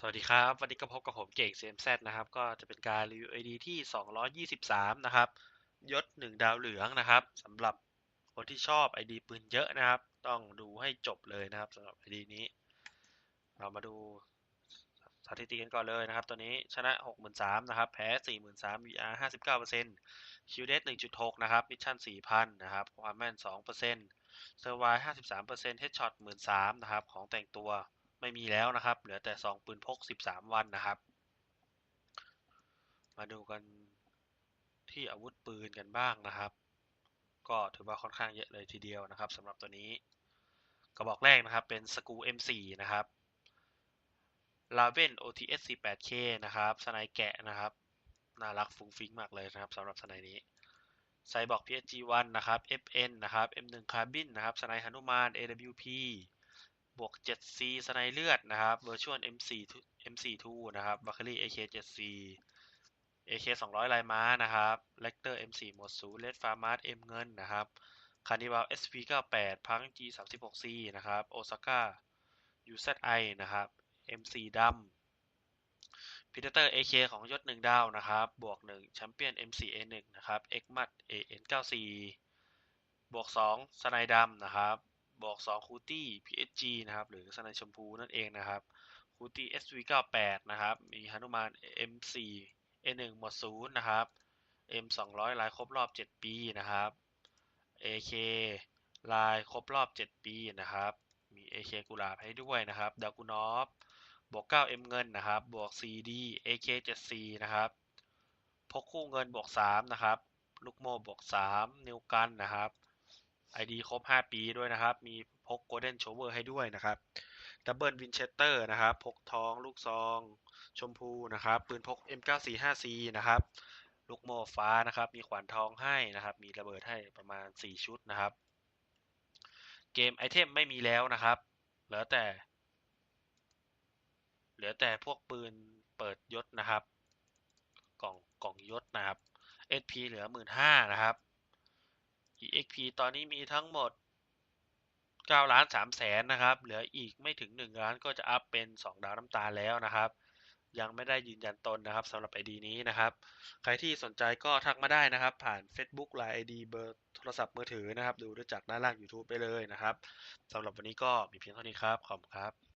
สวัสดีครับ วันนี้ก็พบกับผมเก่ง CMZ นะครับ ก็จะเป็นการรีวิว ID ที่ 223 นะครับ ยศ 1 ดาวเหลืองนะครับสำหรับคนที่ชอบ ID ปืนเยอะนะครับ ต้องดูให้จบเลยนะครับสำหรับ ID นี้ เรามาดูสถิติกันก่อนเลยนะครับ ตัวนี้ชนะ 63,000นะครับ แพ้ 43,000 VR 59%คิวเดส1.6 นะครับ มิชชั่น 4,000 นะครับ ความแม่น 2%เซอร์ไว53%เฮดช็อต13,000นะครับ ของแต่งตัว ไม่มีแล้วนะครับ เหลือแต่ซองปืนพก 13 วันนะครับ มาดูกันที่อาวุธปืนกันบ้างนะครับ ก็ถือว่าค่อนข้างเยอะเลยทีเดียวนะครับสำหรับตัวนี้ กระบอกแรกนะครับเป็นสกู M4 นะครับลาเวน OTS 48K นะครับสไนแกะนะครับ น่ารักฟุ้งฟิ้งมากเลยนะครับสำหรับสไนนี้ไซบอก PSG1 นะครับ FN นะครับ M1 คาร์บินนะครับสไนฮานุมาน AWP บวก 7C สไนเลือดนะครับ Virtual M4 M42 นะครับ v a k a r y AK7C AK 200 ลายม้านะครับ Lecter M4 หมวดศูนย์ Red Farmers M เงินนะครับ Carnival SP98 พัง G36C นะครับ Osaka UZI นะครับ M4 ดำ Predator AK ของยศ1ดาวนะครับ บวก1 Champion M4A1 นะครับ Xmat AN94 บวก2สไนดำนะครับ บอก2คูตี้ PSG นะครับ หรือสไนชมพูนั่นเองนะครับคูตี้ SV98 นะครับ มีฮนุมาน M4 A1 หมดศูนย์นะครับ M200 ลายครบรอบ 7 ปีนะครับ AK ลายครบรอบ 7 ปีนะครับ มี AK กุหลาบให้ด้วยนะครับดากุนอฟบวก 9M เงินนะครับ บวก CD AK74 นะครับ พกคู่เงินบวก 3 นะครับ ลูกโม่บวก 3 นิวกันนะครับ ID ครบ 5 ปีด้วยนะครับ มีพก Golden Shower ให้ด้วยนะครับดับเบิลวินเชสเตอร์นะครับ พกทองลูกซอง ชมพูนะครับ ปืนพก M945C นะครับ ลูกโม่ฟ้านะครับ มีขวานทองให้นะครับ มีระเบิดให้ประมาณ 4 ชุดนะครับ เกมไอเทมไม่มีแล้วนะครับเหลือแต่เหลือแต่พวกปืนเปิดยศนะครับ กล่องกล่องยศนะครับ SP เหลือ15,000นะครับ XP ตอนนี้มีทั้งหมด9ล้าน3แสนนะครับ เหลืออีกไม่ถึง 1 ล้านก็จะอัพเป็น 2 ดาวน้ำตาแล้วนะครับ ยังไม่ได้ยืนยันตนนะครับสำหรับ ID นี้นะครับ ใครที่สนใจก็ทักมาได้นะครับ ผ่าน Facebook Line ID เบอร์โทรศัพท์มือถือนะครับ ดูด้วยจากด้านล่าง YouTube ไปเลยนะครับสำหรับวันนี้ก็มีเพียงเท่านี้ครับ ขอบคุณครับ